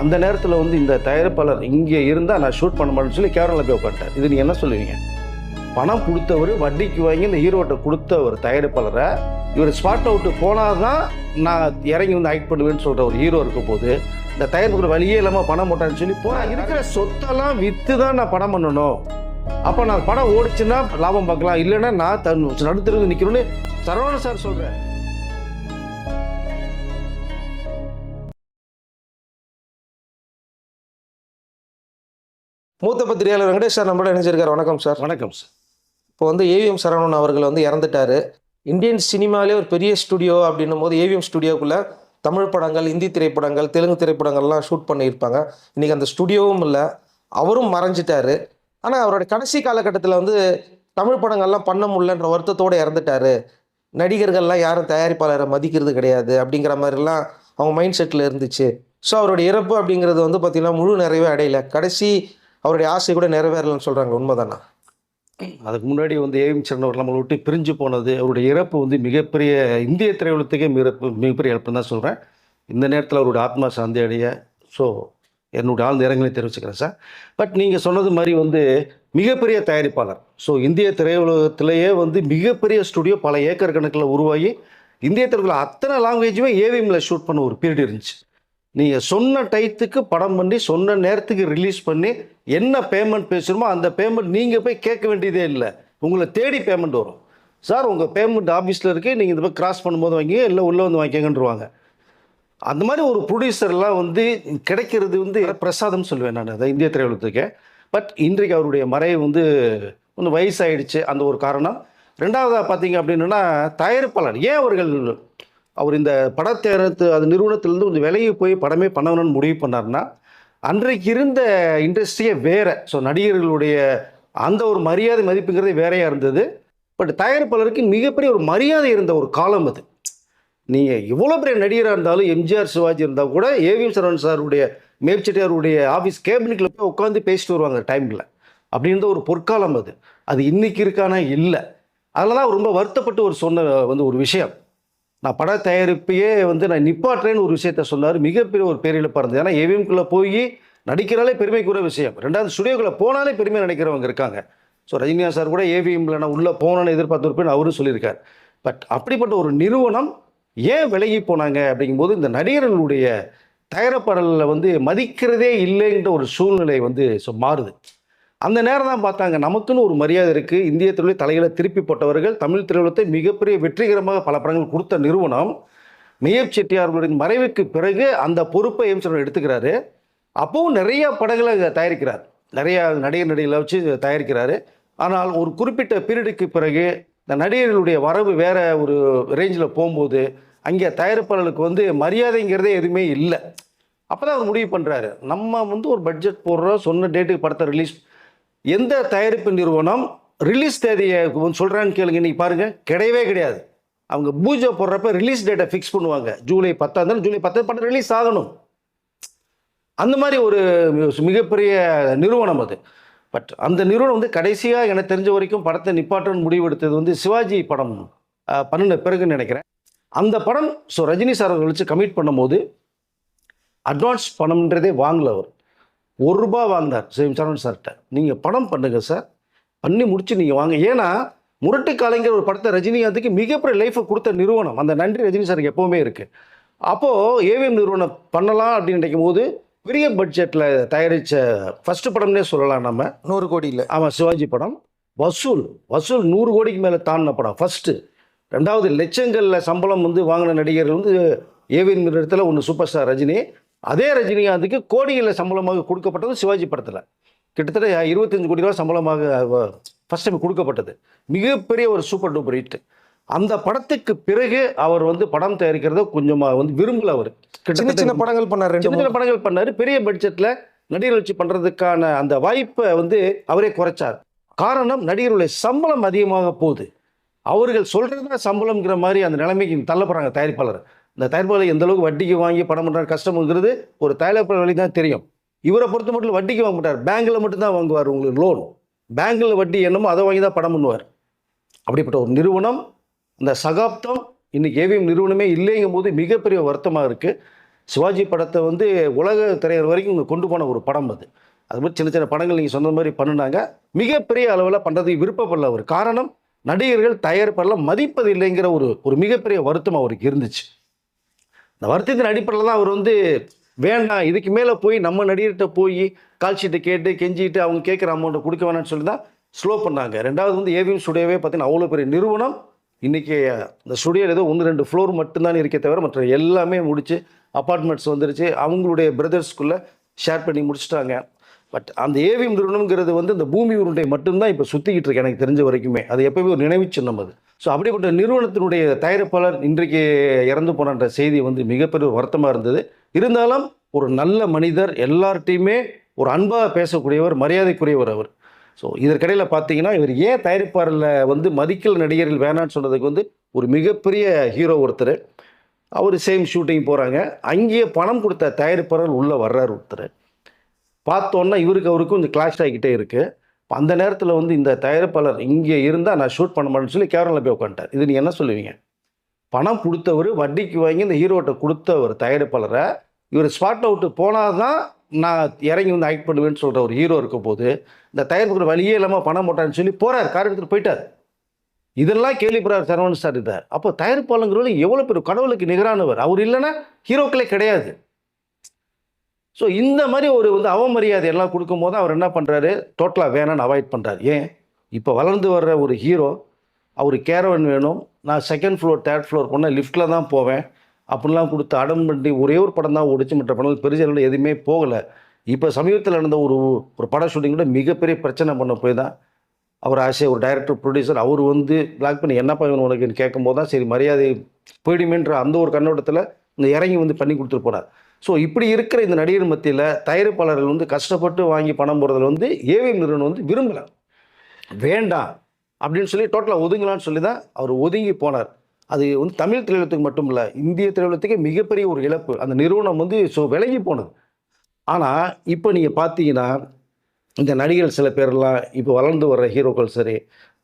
அந்த நேரத்தில் வந்து இந்த தயாரிப்பாளர் இங்கே இருந்தால் நான் ஷூட் பண்ண மாட்டேன்னு சொல்லி கேரளாவில் போய் உட்காந்துட்டார் இது நீங்கள் என்ன சொல்லுவீங்க? பணம் கொடுத்தவர் வட்டிக்கு வாங்கி இந்த ஹீரோட்டை கொடுத்த ஒரு தயாரிப்பாளரை இவர் ஸ்பாட் அவுட்டு போனால் தான் நான் இறங்கி வந்து ஆக்ட் பண்ணுவேன்னு சொல்கிற ஒரு ஹீரோ இருக்கும் போது இந்த தயாரிப்புக்கு வழியே இல்லாமல் பணம் போட்டான்னு சொல்லி போனால் இருக்கிற சொத்தெல்லாம் விற்று தான் நான் பணம் பண்ணணும். அப்போ நான் பணம் ஓடிச்சுன்னா லாபம் பார்க்கலாம். இல்லைன்னா நான் தன் நடுத்தருக்கு நிற்கணும்னு சரவண சார் சொல்கிறேன் மூத்த பத்திரிகையாளர் வெங்கடேஷ் சார் நம்மளோட இணைஞ்சிருக்காரு. வணக்கம் சார். வணக்கம் சார். இப்போ வந்து ஏவிஎம் சரவணன் அவர்கள் வந்து இறந்துட்டாரு. இந்தியன் சினிமாலே ஒரு பெரிய ஸ்டுடியோ அப்படின்னும் போது ஏவிஎம் ஸ்டுடியோக்குள்ள தமிழ் படங்கள் இந்தி திரைப்படங்கள் தெலுங்கு திரைப்படங்கள்லாம் ஷூட் பண்ணியிருப்பாங்க. இன்னைக்கு அந்த ஸ்டுடியோவும் இல்லை. அவரும் மறைஞ்சிட்டாரு. ஆனால் அவரோட கடைசி காலகட்டத்தில் வந்து தமிழ் படங்கள்லாம் பண்ண முடியலன்ற வருத்தத்தோடு இறந்துட்டாரு. நடிகர்கள்லாம் யாரும் தயாரிப்பாளரை மதிக்கிறது கிடையாது அப்படிங்கிற மாதிரிலாம் அவங்க மைண்ட் செட்டில் இருந்துச்சு. ஸோ அவருடைய இறப்பு அப்படிங்கிறது வந்து பார்த்திங்கன்னா முழு நிறைவே அடையல. கடைசி அவருடைய ஆசை கூட நிறைவேறலன்னு சொல்கிறாங்க உண்மைதானா? அதுக்கு முன்னாடி வந்து ஏவிஎம் சரண் அவர் நம்மளை விட்டு பிரிஞ்சு போனது அவருடைய இறப்பு வந்து மிகப்பெரிய இந்திய திரையுலகத்துக்கே மிகப்பு மிகப்பெரிய இழப்புன்னு தான் சொல்கிறேன் இந்த நேரத்தில் அவருடைய ஆத்மா சாந்தி அடைய ஸோ என்னுடைய ஆழ்ந்த இரங்கலை தெரிவிச்சுக்கிறேன் சார். பட் நீங்கள் சொன்னது மாதிரி வந்து மிகப்பெரிய தயாரிப்பாளர். ஸோ இந்திய திரையுலகத்திலேயே வந்து மிகப்பெரிய ஸ்டுடியோ பல ஏக்கர் கணக்கில் உருவாகி இந்திய திரையுலக அத்தனை லாங்குவேஜுமே ஏவிஎம்ல ஷூட் பண்ண ஒரு பீரியட் இருந்துச்சு. நீங்கள் சொன்ன டயத்துக்கு படம் பண்ணி சொன்ன நேரத்துக்கு ரிலீஸ் பண்ணி என்ன பேமெண்ட் பேசுகிறோமோ அந்த பேமெண்ட் நீங்கள் போய் கேட்க வேண்டியதே இல்லை. உங்களை தேடி பேமெண்ட் வரும். சார் உங்கள் பேமெண்ட் ஆஃபீஸில் இருக்கே நீங்கள் இந்த போய் கிராஸ் பண்ணும்போது வாங்கி இல்லை உள்ளே வந்து வாங்கிக்கங்கன்றுவாங்க. அந்த மாதிரி ஒரு ப்ரொடியூசர்லாம் வந்து கிடைக்கிறது வந்து பிரசாதம் சொல்லுவேன் நான். அதை இந்திய திரையுலகத்துக்கு. பட் இன்றைக்கு அவருடைய மறைவு வந்து கொஞ்சம் வயசாயிடுச்சு அந்த ஒரு காரணம். ரெண்டாவதாக பார்த்தீங்க அப்படின்னா தயாரிப்பாளர். ஏன் அவர்கள் அவர் இந்த படத்தேரத்து அது நிறுவனத்திலேருந்து கொஞ்சம் விலையை போய் படமே பண்ணணும்னு முடிவு பண்ணார்னா அன்றைக்கு இருந்த இண்டஸ்ட்ரியே வேறு. ஸோ நடிகர்களுடைய அந்த ஒரு மரியாதை மதிப்புங்கிறதே வேறையாக இருந்தது. பட் தயாரிப்பாளருக்கு மிகப்பெரிய ஒரு மரியாதை இருந்த ஒரு காலம் அது. நீங்கள் எவ்வளோ பெரிய நடிகராக இருந்தாலும் எம்ஜிஆர் சிவாஜி இருந்தால் கூட ஏவிஎம் சரவணன் சாருடைய மேற்செட்டியாருடைய ஆஃபீஸ் கேபினெட்டில் போய் உட்காந்து பேசிட்டு வருவாங்க டைமில். அப்படின்ற ஒரு பொற்காலம் அது. அது இன்றைக்கி இருக்கானா? இல்லை. அதில் தான் ரொம்ப வருத்தப்பட்டு ஒரு சொன்ன வந்து ஒரு விஷயம். நான் பட தயாரிப்பையே வந்து நான் நிப்பாட்டுறேன்னு ஒரு விஷயத்த சொன்னார். மிகப்பெரிய ஒரு பேரிழப்பாக இருந்தது. ஏன்னா ஏவிஎம்குள்ளே போய் நடிக்கிறாலே பெருமைக்குரிய விஷயம். ரெண்டாவது ஸ்டுடியோக்குள்ளே போனாலே பெருமை நடிக்கிறவங்க இருக்காங்க. ஸோ ரஜினியா சார் கூட ஏவிஎம்ல நான் உள்ளே போனேன்னு எதிர்பார்த்துருப்பேன் அவரும் சொல்லியிருக்கார். பட் அப்படிப்பட்ட ஒரு நிறுவனம் ஏன் விலகி போனாங்க அப்படிங்கும்போது இந்த நடிகர்களுடைய தயாரிப்பாளரில் வந்து மதிக்கிறதே இல்லைன்ற ஒரு சூழ்நிலை வந்து ஸோ மாறுது. அந்த நேரம் தான் பார்த்தாங்க நமக்குன்னு ஒரு மரியாதை இருக்குது இந்திய திரையுலக தலைகளை திருப்பி போட்டவர்கள் தமிழ் திரையுலகத்தை மிகப்பெரிய வெற்றிகரமாக பல படங்கள் கொடுத்த நிறுவனம். மேயப் செட்டியார்களுடைய மறைவுக்கு பிறகு அந்த பொறுப்பை எம் எடுத்துக்கிறாரு. அப்போவும் நிறைய படங்களை தயாரிக்கிறார். நிறையா நடிகர் நடிகளை வச்சு தயாரிக்கிறாரு. ஆனால் ஒரு குறிப்பிட்ட பீரியடுக்கு பிறகு இந்த நடிகர்களுடைய வரவு வேறு ஒரு ரேஞ்சில் போகும்போது அங்கே தயாரிப்பாளர்களுக்கு வந்து மரியாதைங்கிறதே எதுவுமே இல்லை. அப்போ தான் அவர் முடிவு பண்ணுறாரு நம்ம வந்து ஒரு பட்ஜெட் போடுறோம் சொன்ன டேட்டுக்கு படத்தை ரிலீஸ் எந்த தயாரிப்பு நிறுவனம் ரிலீஸ் தேதியை சொல்கிறான்னு கேளுங்க இன்னைக்கு பாருங்கள் கிடையவே கிடையாது. அவங்க பூஜை போடுறப்ப ரிலீஸ் டேட்டை ஃபிக்ஸ் பண்ணுவாங்க. ஜூலை பத்தாம் தேதி ஜூலை பத்தாம் படம் ரிலீஸ் ஆகணும். அந்த மாதிரி ஒரு மிகப்பெரிய நிறுவனம் அது. பட் அந்த நிறுவனம் வந்து கடைசியாக எனக்கு தெரிஞ்ச வரைக்கும் படத்தை நிப்பாட்டணும்னு முடிவெடுத்தது வந்து சிவாஜி படம் பண்ணின பிறகுன்னு நினைக்கிறேன். அந்த படம் ஸோ ரஜினி சார் அவர்கள் வச்சு கமிட் பண்ணும்போது அட்வான்ஸ் பணம்ன்றதே வாங்கல அவர். ஒரு ரூபா வாங்கினார் சரவணன் சார்கிட்ட நீங்கள் படம் பண்ணுங்க சார். பண்ணி முடிச்சு நீங்கள் வாங்க. ஏன்னா முரட்டு கலைஞர் ஒரு படத்தை ரஜினிகாந்துக்கு மிகப்பெரிய லைஃப்பை கொடுத்த நிறுவனம். அந்த நன்றி ரஜினி சாருக்கு எப்போவுமே இருக்குது அப்போது ஏவிஎம் நிறுவனம் பண்ணலாம் அப்படின்னு நினைக்கும் போது பெரிய பட்ஜெட்டில் தயாரித்த ஃபஸ்ட்டு படம்னே சொல்லலாம் நம்ம. நூறு கோடியில். ஆமாம் சிவாஜி படம். வசூல். வசூல் நூறு கோடிக்கு மேலே தாண்டின படம். ஃபஸ்ட்டு ரெண்டாவது லட்சங்களில் சம்பளம் வந்து வாங்கின நடிகர்கள் வந்து ஏவிஎன் இடத்துல ஒன்று சூப்பர் ஸ்டார் ரஜினி. அதே ரஜினிகாந்துக்கு கோடிகளில் சம்பளமாக கொடுக்கப்பட்டது சிவாஜி படத்தில். கிட்டத்தட்ட இருபத்தஞ்சு கோடி ரூபா சம்பளமாக ஃபஸ்ட் டைம் கொடுக்கப்பட்டது. மிகப்பெரிய ஒரு சூப்பர் டூப்பர் ஹிட் அந்த படத்துக்கு பிறகு அவர் வந்து படம் தயாரிக்கிறத கொஞ்சமாக வந்து விரும்பல அவர். சின்ன சின்ன படங்கள் பண்ணார் சின்ன சின்ன படங்கள் பண்ணாரு. பெரிய பட்ஜெட்ல நடிகர் வச்சு பண்றதுக்கான அந்த வாய்ப்பை வந்து அவரே குறைச்சார். காரணம் நடிகர்களுடைய சம்பளம் அதிகமாக போகுது. அவர்கள் சொல்றதுதான் சம்பளம்ங்கிற மாதிரி அந்த நிலைமைக்கு தள்ளப்படுறாங்க தயாரிப்பாளர். இந்த தயாரிப்பாளர் எந்த அளவுக்கு வட்டிக்கு வாங்கி பணம் பண்ணுறாரு கஷ்டம்ங்கிறது ஒரு தயாரிப்பு வழி தான் தெரியும். இவரை பொறுத்த மட்டும் வட்டிக்கு வாங்க மாட்டார். பேங்க்கில் மட்டும் தான் வாங்குவார் உங்களுக்கு லோன் பேங்க்கில் வட்டி என்னமோ அதை வாங்கி தான் படம் பண்ணுவார். அப்படிப்பட்ட ஒரு நிறுவனம் இந்த சகாப்தம் இன்றைக்கி ஏவிஎம் நிறுவனமே இல்லைங்கும் போது மிகப்பெரிய வருத்தமாக இருக்குது சிவாஜி படத்தை வந்து உலக திரையர் வரைக்கும் இங்கே கொண்டு போன ஒரு படம் அது. அது மாதிரி சின்ன சின்ன படங்கள் நீங்கள் சொன்ன மாதிரி பண்ணினாங்க. மிகப்பெரிய அளவில் பண்ணுறதுக்கு விருப்பப்படல அவர். காரணம் நடிகர்கள் தயாரிப்பாளர்லாம் மதிப்பது இல்லைங்கிற ஒரு ஒரு மிகப்பெரிய வருத்தம் அவருக்கு இருந்துச்சு. இந்த வருத்தத்தின் அடிப்படையில் தான் அவர் வந்து வேண்டாம் இதுக்கு மேலே போய் நம்ம நடிகர்கிட்ட போய் கால்ஷீட்டை கேட்டு கெஞ்சிட்டு அவங்க கேட்குற அமௌண்ட்டை கொடுக்க வேணாம்னு சொல்லி தான் ஸ்லோ பண்ணாங்க. ரெண்டாவது வந்து ஏவிஎம் ஸ்டுடியோவே பார்த்தீங்கன்னா அவ்வளோ பெரிய நிறுவனம். இன்றைக்கி இந்த ஸ்டுடியோவில் ஏதோ ஒன்று ரெண்டு ஃப்ளோர் மட்டும்தான் இருக்கே தவிர மற்ற எல்லாமே முடிச்சு அப்பார்ட்மெண்ட்ஸ் வந்துருச்சு. அவங்களுடைய பிரதர்ஸ்குள்ளே ஷேர் பண்ணி முடிச்சுட்டாங்க. பட் அந்த ஏவிஎம் நிறுவனங்கிறது வந்து இந்த பூமி உருண்டை மட்டும்தான் இப்போ சுற்றிக்கிட்டு இருக்கு எனக்கு தெரிஞ்ச வரைக்குமே. அது எப்போயுமே ஒரு நினைவு சின்னம் அது. ஸோ அப்படிப்பட்ட நிறுவனத்தினுடைய தயாரிப்பாளர் இன்றைக்கு இறந்து போனன்ற செய்தி வந்து மிகப்பெரிய வருத்தமாக இருந்தது. இருந்தாலும் ஒரு நல்ல மனிதர் எல்லார்ட்டையுமே ஒரு அன்பாக பேசக்கூடியவர் மரியாதைக்குரியவர் அவர். ஸோ இதற்கிடையில் பார்த்தீங்கன்னா இவர் ஏன் தயாரிப்பாளரில் வந்து மதிக்கல் நடிகர்கள் வேணான்னு சொன்னதுக்கு வந்து ஒரு மிகப்பெரிய ஹீரோ ஒருத்தர். அவர் சேம் ஷூட்டிங் போகிறாங்க அங்கேயே பணம் கொடுத்த தயாரிப்பாளர் உள்ளே வர்றார் ஒருத்தர். பார்த்தோன்னா இவருக்கு அவருக்கும் கொஞ்சம் கிளாஷ் ஆகிக்கிட்டே இருக்குது அந்த நேரத்தில் வந்து இந்த தயாரிப்பாளர் இங்கே இருந்தால் நான் ஷூட் பண்ண மாட்டேன்னு சொல்லி கேரளாவில் போய் உட்காந்துட்டார் இது நீங்கள் என்ன சொல்லுவீங்க? பணம் கொடுத்தவர் வட்டிக்கு வாங்கி இந்த ஹீரோட்டை கொடுத்த ஒரு தயாரிப்பாளரை இவர் ஸ்பாட் அவுட்டு போனால் தான் நான் இறங்கி வந்து ஆக்ட் பண்ணுவேன்னு சொல்கிற ஒரு ஹீரோ இருக்க போது இந்த தயாரிப்புக்கு வழியே இல்லாமல் பணம் போட்டான்னு சொல்லி போகிறார் கார் எடுத்துகிட்டு போயிட்டார். இதெல்லாம் கேள்விப்படுறார் சரவணன் சார் இதை அப்போ தயாரிப்பாளங்கிறவங்க எவ்வளோ பெரிய கடவுளுக்கு நிகரானவர்? அவர் இல்லைன்னா ஹீரோக்களே கிடையாது. ஸோ இந்த மாதிரி ஒரு வந்து அவமரியாதை எல்லாம் கொடுக்கும்போது அவர் என்ன பண்ணுறாரு டோட்டலாக வேணான்னு அவாய்ட் பண்ணுறாரு ஏன்? இப்போ வளர்ந்து வர்ற ஒரு ஹீரோ அவர் கேரவன் வேணும். நான் செகண்ட் ஃப்ளோர் தேர்ட் ஃப்ளோர் போனால் லிஃப்ட்டில் தான் போவேன். அப்படிலாம் கொடுத்து அடம் பண்ணி ஒரே ஒரு படம் தான் ஓடிச்சு. மற்ற படங்கள் பெரிய அளவில் எதுவுமே போகலை. இப்போ சமீபத்தில் நடந்த ஒரு ஒரு பட ஷூட்டிங் கூட மிகப்பெரிய பிரச்சனை பண்ண போய் தான் அவர் ஆசை ஒரு டைரக்டர் ப்ரொடியூசர் அவர் வந்து பிளாக் பண்ணி என்னப்பா இவன் உனக்குன்னு கேட்கும்போது தான் சரி மரியாதை போயிடுமேன்ற அந்த ஒரு கண்ணோட்டத்தில் இந்த இறங்கி வந்து பண்ணி கொடுத்துட்டு போனார். ஸோ இப்படி இருக்கிற இந்த நடிகர் மத்தியில் தயாரிப்பாளர்கள் வந்து கஷ்டப்பட்டு வாங்கி பணம் போடுறதுல வந்து ஏவிஎம் நிறுவனம் வந்து விரும்பலை. வேண்டாம் அப்படின்னு சொல்லி டோட்டலாக ஒதுங்கலான்னு சொல்லி தான் அவர் ஒதுங்கி போனார். அது வந்து தமிழ் திரையுலகத்துக்கு மட்டும் இல்லை இந்திய திரையுலகத்துக்கே மிகப்பெரிய ஒரு இழப்பு. அந்த நிறுவனம் வந்து ஸோ விலகி போனது. ஆனால் இப்போ நீங்கள் பார்த்தீங்கன்னா இந்த நடிகர் சில பேர்லாம் இப்போ வளர்ந்து வர்ற ஹீரோக்கள் சரி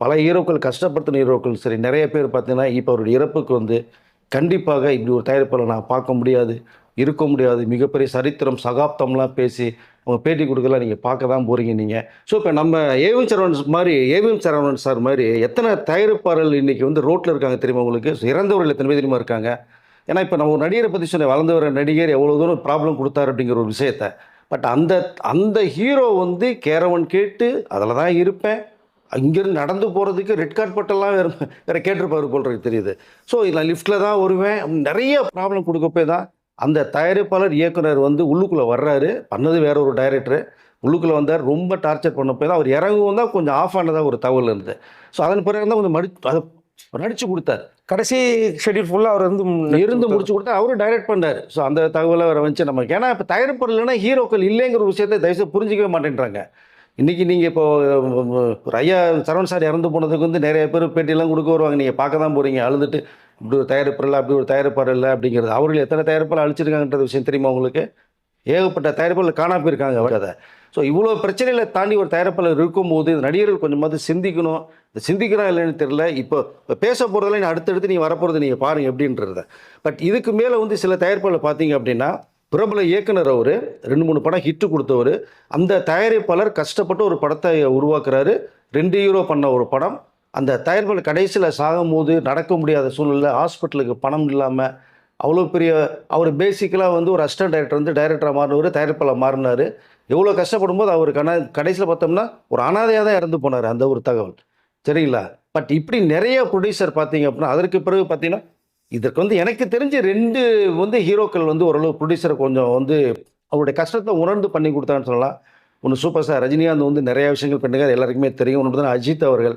பல ஹீரோக்கள் கஷ்டப்படுத்தின ஹீரோக்கள் சரி நிறைய பேர் பார்த்தீங்கன்னா இப்போ அவருடைய இறப்புக்கு வந்து கண்டிப்பாக இப்படி ஒரு தயாரிப்பாளர் நான் பார்க்க முடியாது. இருக்க முடியாது. மிகப்பெரிய சரித்திரம் சகாப்தம்லாம் பேசி அவங்க பேட்டி கொடுக்கலாம் நீங்கள் பார்க்க தான் போகிறீங்க நீங்கள் ஸோ இப்போ நம்ம ஏவிஎம் சரவணன் மாதிரி ஏவிஎம் சரவணன் சார் மாதிரி எத்தனை தயாரிப்பாளர்கள் இன்றைக்கி வந்து ரோட்டில் இருக்காங்க தெரியுமா உங்களுக்கு? இறந்தவர்கள் எத்தனை பேர் தெரியுமா இருக்காங்க? ஏன்னா இப்போ நம்ம ஒரு நடிகரை பற்றி சொன்ன வளர்ந்து வர நடிகர் எவ்வளோ தூரம் ப்ராப்ளம் கொடுத்தாரு அப்படிங்கிற ஒரு விஷயத்த. பட் அந்த அந்த ஹீரோ வந்து கேரவன் கேட்டு அதில் தான் இருப்பேன். அங்கேருந்து நடந்து போகிறதுக்கு ரெட் கார்ட் பட்டெல்லாம் வேறு வேறு கேட்டிருப்பாரு போல் தெரியுது. ஸோ நான் லிஃப்ட்டில் தான் வருவேன். நிறைய ப்ராப்ளம் கொடுக்கப்பே தான் அந்த தயாரிப்பாளர் இயக்குனர் வந்து உள்ளுக்குள்ளே வர்றாரு. பண்ணது வேற ஒரு டைரக்டர் உள்ளுக்குள்ளே வந்தார். ரொம்ப டார்ச்சர் பண்ண போய் தான் அவர் இறங்கவும் தான் கொஞ்சம் ஆஃப் ஆனதாக ஒரு தகவல் இருந்தது. ஸோ அதன் பிறகு தான் கொஞ்சம் மடி அதை நடித்து கொடுத்தார். கடைசி ஷெட்யூல் ஃபுல்லாக அவர் வந்து இருந்து முடிச்சு கொடுத்தா அவரும் டைரக்ட் பண்ணார். ஸோ அந்த தகவலை வர வந்துச்சு நமக்கு ஏன்னா இப்போ தயாரிப்பாளர் இல்லைன்னா ஹீரோக்கள் இல்லைங்கிற விஷயத்தை தயவுசெய்து புரிஞ்சிக்கவே மாட்டேன்றாங்க. இன்றைக்கி நீங்கள் இப்போ அஹ், ஒரு ஐயா சரவண் சார் இறந்து போனதுக்கு வந்து நிறைய பேர் பேட்டியெல்லாம் கொடுக்க வருவாங்க. நீங்கள் பார்க்க தான் போகிறீங்க அழுதுட்டு இப்படி ஒரு தயாரிப்பாளர் இல்லை அப்படி ஒரு தயாரிப்பாளர் இல்லை அப்படிங்கிறது. அவர்கள் எத்தனை தயாரிப்பாளர் அழிச்சிருக்காங்கன்றது விஷயம் தெரியுமா உங்களுக்கு? ஏகப்பட்ட தயாரிப்பாளர் காணாமல் போயிருக்காங்க அவர் கதை. ஸோ இவ்வளோ பிரச்சனைகளை தாண்டி ஒரு தயாரிப்பாளர் இருக்கும்போது இந்த நடிகர்கள் கொஞ்சமாவது சிந்திக்கணும். இந்த சிந்திக்கிறா இல்லைன்னு தெரியல. இப்போ இப்போ பேச போகிறதுல நீ அடுத்தடுத்து நீ வரப்போகிறது நீங்கள் பாருங்கள் எப்படின்றத பட் இதுக்கு மேலே வந்து சில தயாரிப்பாளர் பார்த்தீங்க அப்படின்னா பிரபல இயக்குனர் அவர் ரெண்டு மூணு படம் ஹிட்டு கொடுத்தவர் அந்த தயாரிப்பாளர் கஷ்டப்பட்டு ஒரு படத்தை உருவாக்குறாரு. ரெண்டு ஹீரோ பண்ண ஒரு படம். அந்த தயாரிப்பாளர் கடைசியில் சாகும்போது நடக்க முடியாத சூழ்நிலை ஹாஸ்பிட்டலுக்கு பணம் இல்லாமல் அவ்வளோ பெரிய அவர் பேசிக்கலாக வந்து ஒரு அசிஸ்டன்ட் டைரக்டர் வந்து டைரக்டராக மாறினவர் தயாரிப்பாளர் மாறினார். எவ்வளோ கஷ்டப்படும் போது அவர் கண கடைசியில் பார்த்தோம்னா ஒரு அனாதையாக தான் இறந்து போனார் அந்த ஒரு தகவல். சரிங்களா? பட் இப்படி நிறைய ப்ரொடியூசர் பார்த்தீங்க அப்படின்னா அதற்கு பிறகு பார்த்தீங்கன்னா இதற்கு வந்து எனக்கு தெரிஞ்சு ரெண்டு வந்து ஹீரோக்கள் வந்து ஓரளவு ப்ரொடியூசர் கொஞ்சம் வந்து அவருடைய கஷ்டத்தை உணர்ந்து பண்ணி கொடுத்தான்னு சொல்லலாம். ஒன்று சூப்பர் ஸ்டார் ரஜினிகாந்த் வந்து நிறையா விஷயங்கள் பண்ணுங்க எல்லாருக்குமே தெரியும். ஒன்று தான் அஜித் அவர்கள்.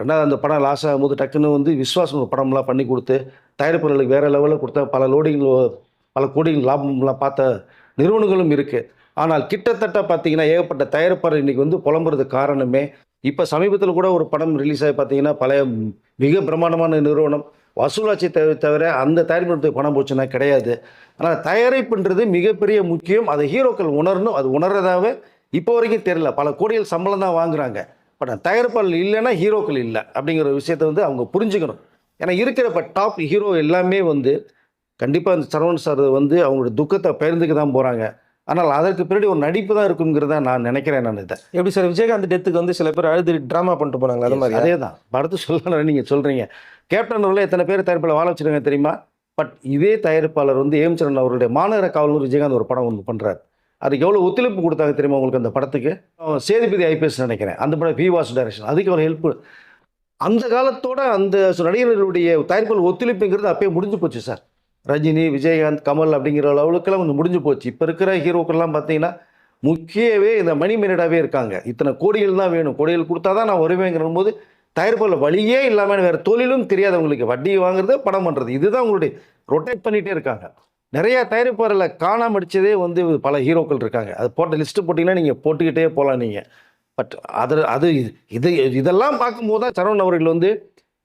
ரெண்டாவது அந்த படம் லாஸ் ஆகும்போது டக்குன்னு வந்து விஸ்வாசம் ஒரு படம்லாம் பண்ணி கொடுத்து தயாரிப்பாளர்களுக்கு வேறு லெவலில் கொடுத்த பல லோடிங் பல கோடிங் லாபம்லாம் பார்த்த நிறுவனங்களும் இருக்குது ஆனால் கிட்டத்தட்ட பார்த்தீங்கன்னா ஏகப்பட்ட தயாரிப்பாளர் இன்றைக்கி வந்து புலம்புறது காரணமே இப்போ சமீபத்தில் கூட ஒரு படம் ரிலீஸ் ஆகி பார்த்தீங்கன்னா பழைய மிக பிரம்மாண்டமான நிறுவனம் வசூலாட்சி தவிர தவிர அந்த தயாரிப்பு பணம் போச்சுன்னா கிடையாது. ஆனால் தயாரிப்புன்றது மிகப்பெரிய முக்கியம். அதை ஹீரோக்கள் உணரணும். அது உணர்றதாவே இப்போ வரைக்கும் தெரியல. பல கோடிகள் சம்பளம் தான் வாங்குறாங்க. பட் தயாரிப்பாளர் இல்லைன்னா ஹீரோக்கள் இல்லை அப்படிங்கிற விஷயத்த வந்து அவங்க புரிஞ்சுக்கணும். ஏன்னா இருக்கிற இப்போ டாப் ஹீரோ எல்லாமே வந்து கண்டிப்பாக இந்த சரவணன் சார் வந்து அவங்களோட துக்கத்தை பகிர்ந்துக்க தான் போகிறாங்க ஆனால் அதற்கு பின்னாடி ஒரு நடிப்பு தான் இருக்குங்கிறத நான் நினைக்கிறேன் நான் இதை. எப்படி சார் விஜயகாந்த் டெத்துக்கு வந்து சில பேர் அழுது ட்ராமா பண்ணிட்டு போனாங்க அது மாதிரி அதே தான் அடுத்து சொல்லணும் நீங்கள் சொல்கிறீங்க கேப்டன் அவர்களே எத்தனை பேர் தயாரிப்பாளர் வாழ வச்சிருக்காங்க தெரியுமா? பட் இதே தயாரிப்பாளர் வந்து ஏம் சரண் அவருடைய மாநகர காவலர் விஜயகாந்த் ஒரு படம் ஒன்று பண்ணுறாரு அதுக்கு எவ்வளோ ஒத்துழைப்பு கொடுத்தாங்க தெரியுமா உங்களுக்கு அந்த படத்துக்கு? சேதுபதி ஐபிஎஸ் நினைக்கிறேன். அந்த படம் பிவாஸ் டைரக்ஷன் அதுக்கு அவர் ஹெல்ப் அந்த காலத்தோட அந்த நடிகர்களுடைய தயாரிப்புகள் ஒத்துழைப்புங்கிறது அப்பயே முடிஞ்சு போச்சு சார். ரஜினி விஜயகாந்த் கமல் அப்படிங்கிற அளவுக்குலாம் கொஞ்சம் முடிஞ்சு போச்சு. இப்போ இருக்கிற ஹீரோக்கள்லாம் பார்த்தீங்கன்னா முக்கியவே இந்த மணி இருக்காங்க. இத்தனை கோடிகள் தான் வேணும். கோடிகள் கொடுத்தா தான் நான் வருவேங்கிற போது தயாரிப்பாளர் வழியே இல்லாமல் வேறு தொழிலும் தெரியாதவங்களுக்கு வட்டி வாங்குறது படம் பண்ணுறது இதுதான் உங்களுடைய ரொட்டேட் பண்ணிகிட்டே இருக்காங்க. நிறைய தயாரிப்பாளர்களை காணாமல் அடித்ததே வந்து பல ஹீரோக்கள் இருக்காங்க. அது போட்ட லிஸ்ட்டு போட்டிங்கன்னா நீங்கள் போட்டுக்கிட்டே போகலாம் நீங்கள் பட் அது அது இது இதெல்லாம் பார்க்கும்போது தான் சரவணன் அவர்கள் வந்து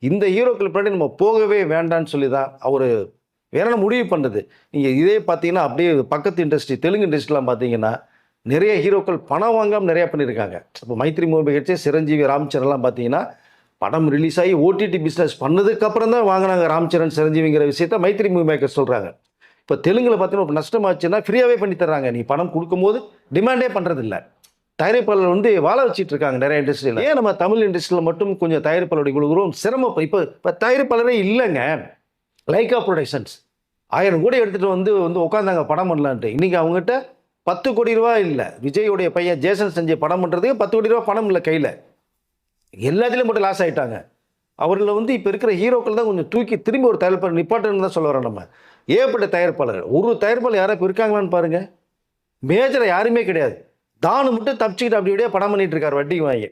இந்த ஹீரோக்கள் பின்னாடி நம்ம போகவே வேண்டாம்னு சொல்லி தான் அவர் வேற முடிவு பண்ணுறது நீங்கள் இதே பார்த்தீங்கன்னா அப்படியே பக்கத்து இண்டஸ்ட்ரி தெலுங்கு இண்டஸ்ட்ரிலாம் பார்த்தீங்கன்னா நிறைய ஹீரோக்கள் பணம் வாங்காமல் நிறையா பண்ணியிருக்காங்க இப்போ மைத்ரி மூவி கட்சி சிரஞ்சீவி ராம்சரன்லாம் பார்த்தீங்கன்னா படம் ரிலீஸ் ஆகி ஓடிடி பிஸ்னஸ் பண்ணதுக்கப்புறம் தான் வாங்கினாங்க ராம்சரண் சிரஞ்சீவிங்கிற விஷயத்த மைத்ரி மூவி மேக்கர் சொல்கிறாங்க இப்போ தெலுங்கில் பார்த்தீங்கன்னா இப்போ நஷ்டமாச்சுன்னா ஃப்ரீயாகவே பண்ணி தர்றாங்க. நீ பணம் கொடுக்கும்போது டிமாண்டே பண்ணுறதில்ல தயாரிப்பாளர் வந்து வாழ வச்சுட்டு இருக்காங்க நிறைய இண்டஸ்ட்ரியில் ஏன் நம்ம தமிழ் இண்டஸ்ட்ரியில் மட்டும் கொஞ்சம் தயாரிப்பாளருடைய கொடுக்குறோம்? சிரமம். இப்போ இப்போ தயாரிப்பாளரே இல்லைங்க. லைக்கா ப்ரொடக்ஷன்ஸ் ஆயிரம் கோடி எடுத்துகிட்டு வந்து வந்து உட்காந்தாங்க படம் பண்ணலான்ட்டு. இன்றைக்கி அவங்ககிட்ட பத்து கோடி ரூபா இல்லை. விஜயோடைய பையன் ஜேசன் செஞ்ச படம் பண்ணுறதுக்கு பத்து கோடி ரூபா பணம் இல்லை கையில். எல்லாத்துலேயும் மட்டும் லாஸ் ஆகிட்டாங்க அவர்களை வந்து இப்போ இருக்கிற ஹீரோக்கள் தான் கொஞ்சம் தூக்கி திரும்பி ஒரு தயாரிப்பாளர் நிப்பாட்டுன்னு தான் சொல்ல வரோம் நம்ம. ஏற்பட்ட தயாரிப்பாளர்கள் ஒரு தயாரிப்பாளர் யாரும் இப்போ இருக்காங்களான்னு பாருங்கள் மேஜரை யாருமே கிடையாது. தானு மட்டும் தப்பிச்சுக்கிட்டு அப்படி அப்படியே படம் பண்ணிட்டு இருக்காரு வட்டிக்கு வாங்கி.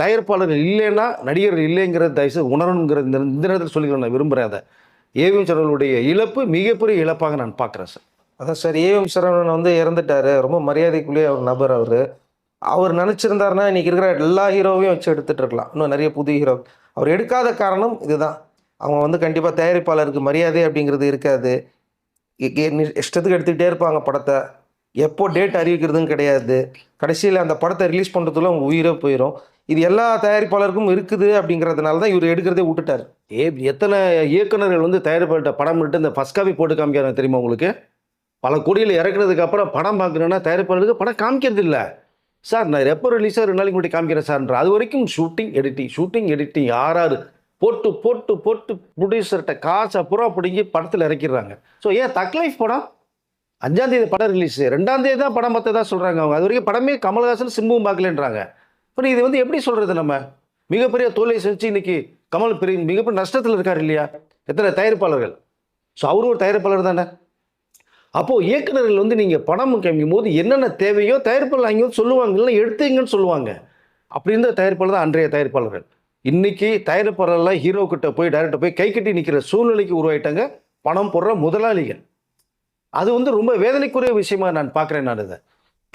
தயாரிப்பாளர்கள் இல்லைன்னா நடிகர் இல்லைங்கிறத தயவுசெய்து உணரணுங்கிற இந்த இந்த நேரத்தில் சொல்லிக்கிறேன் நான் விரும்புகிறேன் அதை. ஏவிஎம் சரவனுடைய இழப்பு மிகப்பெரிய இழப்பாக நான் பார்க்குறேன் சார். அதான் சார். ஏவிஎம் சரவணன் வந்து இறந்துட்டாரு. ரொம்ப மரியாதைக்குள்ளேயே ஒரு நபர் அவர். அவர் நினச்சிருந்தாருன்னா இன்றைக்கி இருக்கிற எல்லா ஹீரோவையும் வச்சு எடுத்துகிட்டு இருக்கலாம். இன்னும் நிறைய புது ஹீரோ அவர் எடுக்காத காரணம் இதுதான். அவங்க வந்து கண்டிப்பாக தயாரிப்பாளருக்கு மரியாதை அப்படிங்கிறது இருக்காது. இஷ்டத்துக்கு எடுத்துக்கிட்டே இருப்பாங்க படத்தை. எப்போ டேட் அறிவிக்கிறதும் கிடையாது. கடைசியில் அந்த படத்தை ரிலீஸ் பண்ணுறதுல அவங்க உயிரே போயிடும் இது எல்லா தயாரிப்பாளருக்கும் இருக்குது அப்படிங்கிறதுனால தான் இவர் எடுக்கிறதே விட்டுட்டார். ஏ எத்தனை இயக்குனர்கள் வந்து தயாரிப்பாளர்கிட்ட படம் விட்டு இந்த ஃபஸ்ட் காப்பி போட்டு காமிக்கிறாங்க தெரியுமா உங்களுக்கு? பல கோடியில் இறக்குறதுக்கு அப்புறம் படம் பார்க்கணுன்னா தயாரிப்பாளருக்கு படம் காமிக்கிறது இல்லை. சார் நான் எப்போ ரிலீஸாக ரெண்டு நாளைக்கு முன்னாடி காமிக்கிறேன் சார்ன்ற அது வரைக்கும் ஷூட்டிங் எடிட்டிங் ஷூட்டிங் எடிட்டிங் யாராரு போட்டு போட்டு போட்டு ப்ரொடியூசர்கிட்ட காசை புறா பிடிங்கி படத்தில் இறக்கிடுறாங்க. ஸோ ஏன் தக்லைஃப் படம்? அஞ்சாம் தேதி படம் ரிலீஸ் ரெண்டாம் தேதி தான் படம் பார்த்ததா சொல்கிறாங்க அவங்க. அது வரைக்கும் படமே கமல்ஹாசன் சிம்புவும் பார்க்கலன்றாங்க. அப்புறம் இது வந்து எப்படி சொல்கிறது நம்ம? மிகப்பெரிய தோல்வியை செஞ்சு இன்னைக்கு கமல் பெரிய மிகப்பெரிய நஷ்டத்தில் இருக்கார் இல்லையா? எத்தனை தயாரிப்பாளர்கள்? ஸோ அவரும் ஒரு தயாரிப்பாளர் தானே? அப்போது இயக்குநர்கள் வந்து நீங்கள் படம் காமிக்கும் போது என்னென்ன தேவையோ தயாரிப்பாளர் அங்கே வந்து சொல்லுவாங்க இல்லைன்னா எடுத்துங்கன்னு சொல்லுவாங்க. அப்படி இருந்த தயாரிப்பாளர் தான் அன்றைய தயாரிப்பாளர்கள். இன்னைக்கு தயாரிப்பாளர்லாம் ஹீரோ கிட்ட போய் டைரக்டர் போய் கை கட்டி நிற்கிற சூழ்நிலைக்கு உருவாயிட்டாங்க. பணம் போடுற முதலாளிகள். அது வந்து ரொம்ப வேதனைக்குரிய விஷயமா நான் பார்க்குறேன் நான் இதை.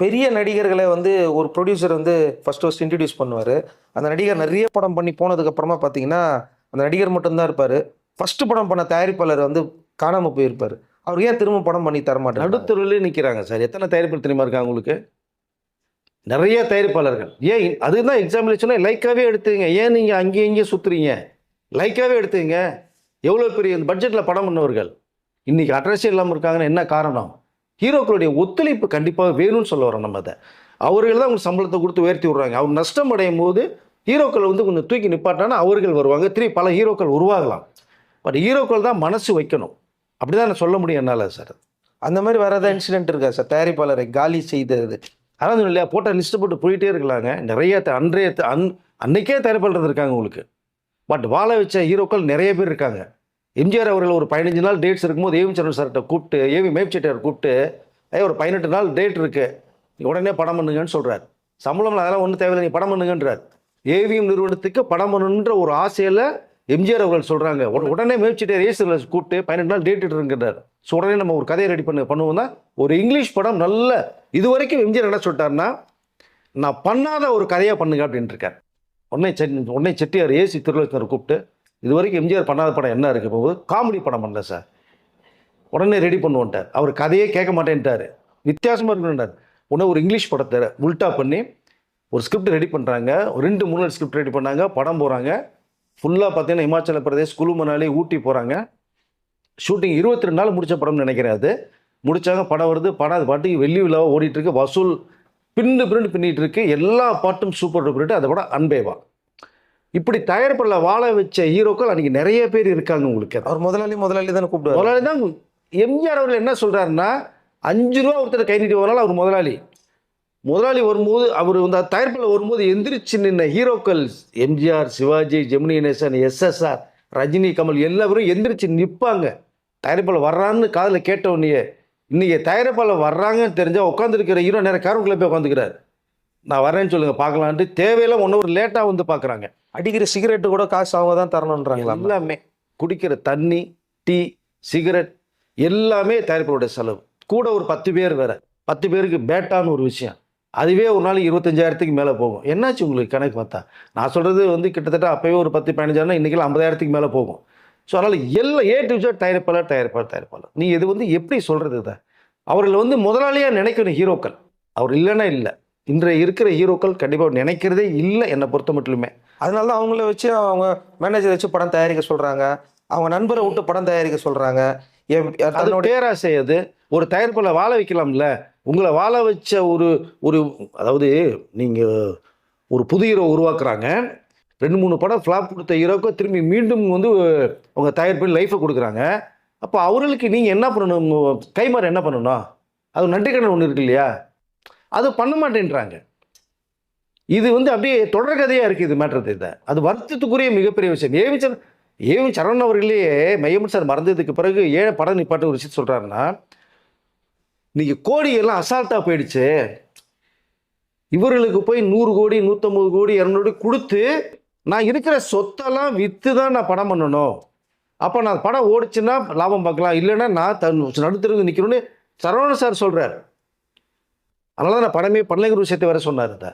பெரிய நடிகர்களை வந்து ஒரு ப்ரொடியூசர் வந்து ஃபர்ஸ்ட் ஃபஸ்ட் இன்ட்ரடியூஸ் பண்ணுவார். அந்த நடிகர் நிறைய படம் பண்ணி போனதுக்கப்புறமா பார்த்தீங்கன்னா அந்த நடிகர் மட்டும்தான் இருப்பார். ஃபஸ்ட்டு படம் பண்ண தயாரிப்பாளர் வந்து காணாமல் போயிருப்பார். அவர் ஏன் திரும்ப படம் பண்ணி தரமாட்டார் நடுத்தருவிலே நிற்கிறாங்க சார். எத்தனை தயாரிப்பாளர் தெரியுமா இருக்காங்க உங்களுக்கு நிறைய தயாரிப்பாளர்கள். ஏன் அதுதான் எக்ஸாம்பிள் லைக்காகவே எடுத்துங்க ஏன் நீங்கள் அங்கேயும் இங்கேயும் சுற்றுறீங்க லைக்காகவே எடுத்துங்க எவ்வளோ பெரிய இந்த பட்ஜெட்டில் படம் பண்ணவர்கள்? இன்றைக்கி அட்ரஸே இல்லாமல் இருக்காங்கன்னா என்ன காரணம்? ஹீரோக்களுடைய ஒத்துழைப்பு கண்டிப்பாக வேணும்னு சொல்ல வரோம் நம்ம அதை. அவர்கள் தான் உங்களுக்கு சம்பளத்தை கொடுத்து உயர்த்தி விட்றாங்க. அவர் நஷ்டம் அடையும் போது ஹீரோக்கள் வந்து கொஞ்சம் தூக்கி நிப்பாட்டானா அவர்கள் வருவாங்க. திரும்பி பல ஹீரோக்கள் உருவாகலாம். பட் ஹீரோக்கள் தான் மனசு வைக்கணும். அப்படி தான் நான் சொல்ல முடியும் என்னால் சார். அந்த மாதிரி வேறு ஏதாவது இன்சிடென்ட் இருக்கா சார்? தயாரிப்பாளரை காலி செய்தது. அதான் இல்லையா போட்டால் லிஸ்ட்டு போட்டு போயிட்டே இருக்கலாங்க. நிறைய அன்றைய அன் அன்னைக்கே தயாரிப்பாளர் இருக்காங்க உங்களுக்கு. பட் வாழ வச்ச ஹீரோக்கள் நிறைய பேர் இருக்காங்க. எம்ஜிஆர் அவர்கள் ஒரு பதினஞ்சு நாள் டேட்ஸ் இருக்கும்போது ஏவி சரண் சார்கிட்ட கூப்பிட்டு ஏவி மேப்செட்டியார் கூப்பிட்டு ஏய் ஒரு பதினெட்டு நாள் டேட் இருக்குது உடனே படம் பண்ணுங்கன்னு சொல்கிறார் சம்பளம் அதெல்லாம் ஒன்றும் தேவையில்லை நீ படம் பண்ணுங்கன்றார். ஏவிஎம் நிறுவனத்துக்கு படம் பண்ணுன்ற ஒரு ஆசையில் எம்ஜிஆர் அவர்கள் சொல்கிறாங்க உடனே மேப்செட்டியார் ஏசியில் கூப்பிட்டு பதினெட்டு நாள் டேட் இருக்குன்றார் ஸோ உடனே நம்ம ஒரு கதையை ரெடி பண்ணி பண்ணுவோம் தான் ஒரு இங்கிலீஷ் படம் நல்ல இது வரைக்கும் எம்ஜிஆர் என்ன சொல்லிட்டாருன்னா நான் பண்ணாத ஒரு கதையாக பண்ணுங்க அப்படின்ட்டு இருக்கார். உடனே செட் உடனே செட்டியார் ஏசி திருலோச்சனர் கூப்பிட்டு இது வரைக்கும் எம்ஜிஆர் பண்ணாத படம் என்ன இருக்கு? போகுது காமெடி படம் பண்ணல சார். உடனே ரெடி பண்ணுவோன்ட்டார். அவர் கதையே கேட்க மாட்டேன்ட்டார். வித்தியாசமாக இருக்குன்றார். உடனே ஒரு இங்கிலீஷ் படத்தை உல்ட்டா பண்ணி ஒரு ஸ்கிரிப்ட் ரெடி பண்ணுறாங்க ஒரு ரெண்டு மூணு ஸ்கிரிப்ட் ரெடி பண்ணாங்க. படம் போகிறாங்க ஃபுல்லாக பார்த்தீங்கன்னா இமாச்சல பிரதேஷ் குழு மணாலி ஊட்டி போகிறாங்க ஷூட்டிங் இருபத்தி ரெண்டு நாள் முடிச்ச படம்னு நினைக்கிறேன் அது. முடிச்சாங்க படம் வருது. படம் அது பாட்டுக்கு வெள்ளி விழாவை ஓடிட்டு இருக்கு. வசூல் பின்னு பின்னு பின்னிட்டு இருக்கு. எல்லா பாட்டும் சூப்பர் டூப்பர் அதை படம் அன்பேவா. இப்படி தயாரிப்பில் வாழ வச்ச ஹீரோக்கள் அன்றைக்கி நிறைய பேர் இருக்காங்க உங்களுக்கு. அவர் முதலாளி முதலாளி தானே கூப்பிடுவார். முதலாளி தான் எம்ஜிஆர் அவர்கள் என்ன சொல்கிறாருன்னா அஞ்சு ரூபா ஒருத்தர் கை நீட்டி வரனால அவர் முதலாளி. முதலாளி வரும்போது அவர் வந்து தயாரிப்பில் வரும்போது எந்திரிச்சு நின்ன ஹீரோக்கள் எம்ஜிஆர் சிவாஜி ஜெமினி கணேசன் எஸ்எஸ்ஆர் ரஜினி கமல் எல்லாரும் எந்திரிச்சு நிற்பாங்க தயாரிப்பில் வர்றான்னு காதில் கேட்ட உடனே இன்னைக்கு தயாரிப்பாளர் வர்றாங்கன்னு தெரிஞ்சால் உட்காந்துருக்கிற ஹீரோ நேரம் காரங்குள்ளே போய் உட்காந்துக்கிறார் நான் வரேன்னு சொல்லுங்கள் பார்க்கலான்ட்டு தேவையில்லாம் ஒன்று ஒரு லேட்டாக வந்து பார்க்குறாங்க. அடிக்கிற சிகரெட்டு கூட காசு அவங்க தான் தரணுன்றாங்களா எல்லாமே குடிக்கிற தண்ணி டீ சிகரெட் எல்லாமே தயாரிப்பாளருடைய செலவு. கூட ஒரு பத்து பேர் வேற. பத்து பேருக்கு பேட்டான்னு ஒரு விஷயம். அதுவே ஒரு நாள் இருபத்தஞ்சாயிரத்துக்கு மேலே போகும். என்னாச்சு உங்களுக்கு கணக்கு பார்த்தா? நான் சொல்கிறது வந்து கிட்டத்தட்ட அப்போயே ஒரு பத்து பதினஞ்சாயிரம் இன்றைக்கெல்லாம் ஐம்பதாயிரத்துக்கு மேலே போகும். ஸோ அதனால் எல்லாம் ஏ டு ஜெட் தயாரிப்பாளர் தயாரிப்பாளர் தயாரிப்பாளர். நீ இது வந்து எப்படி சொல்கிறது இதை? அவர்கள் வந்து முதலாளியாக நினைக்கணும் ஹீரோக்கள். அவர் இல்லைன்னா இல்லை. இன்றைய இருக்கிற ஹீரோக்கள் கண்டிப்பாக நினைக்கிறதே இல்லை என்னை பொறுத்த மட்டுமே அதனால தான் அவங்கள வச்சு அவங்க மேனேஜர் வச்சு படம் தயாரிக்க சொல்கிறாங்க அவங்க நண்பரை விட்டு படம் தயாரிக்க சொல்கிறாங்க அது பேராசை அது. ஒரு தயாரிப்பில் வாழ வைக்கலாம்ல. உங்களை வாழ வச்ச ஒரு ஒரு அதாவது நீங்கள் ஒரு புது ஹீரோ உருவாக்குறாங்க. ரெண்டு மூணு படம் ஃப்ளாப் கொடுத்த ஹீரோக்கு திரும்பி மீண்டும் வந்து உங்க தயாரிப்பில் லைஃப்பை கொடுக்குறாங்க. அப்போ அவர்களுக்கு நீங்கள் என்ன பண்ணணும்? கைமாறு என்ன பண்ணணும் அது நன்றிக்கடன் ஒன்று இருக்கு இல்லையா? அது பண்ண மாட்டேன்றாங்க. இது வந்து அப்படியே தொடர்கதையாக இருக்குது இது மேட்றது இதை. அது வருத்தத்துக்குரிய மிகப்பெரிய விஷயம். ஏவிச்சர் ஏவி சரவணன் அவர்களே மையமன் சார் மறந்ததுக்கு பிறகு ஏன் படம் நிப்பாட்டு ஒரு விஷயம் சொல்கிறாருன்னா நீங்கள் கோடி எல்லாம் அசால்ட்டாக போயிடுச்சு. இவர்களுக்கு போய் நூறு கோடி நூற்றம்பது கோடி இரநூறு கோடி கொடுத்து நான் இருக்கிற சொத்தெல்லாம் விற்று தான் நான் படம் பண்ணணும். அப்போ நான் படம் ஓடிச்சுன்னா லாபம் பார்க்கலாம். இல்லைன்னா நான் தன் நடுத்தருந்து நிற்கணும்னு சரவணன் சார் சொல்கிறார் அதனால தான் நான் படமே பண்ணலைங்கிற விஷயத்தை வேற சொன்னார் இந்த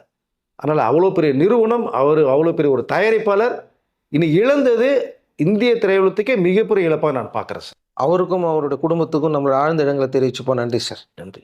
அதனால் அவ்வளோ பெரிய நிறுவனம் அவர் அவ்வளோ பெரிய ஒரு தயாரிப்பாளர். இனி இழந்தது இந்திய திரையுலகத்துக்கே மிகப்பெரிய இழப்பாக நான் பார்க்குறேன் சார். அவருக்கும் அவருடைய குடும்பத்துக்கும் நம்மளோட ஆழ்ந்த இடங்களை தெரிவிச்சுப்போம். நன்றி சார். நன்றி.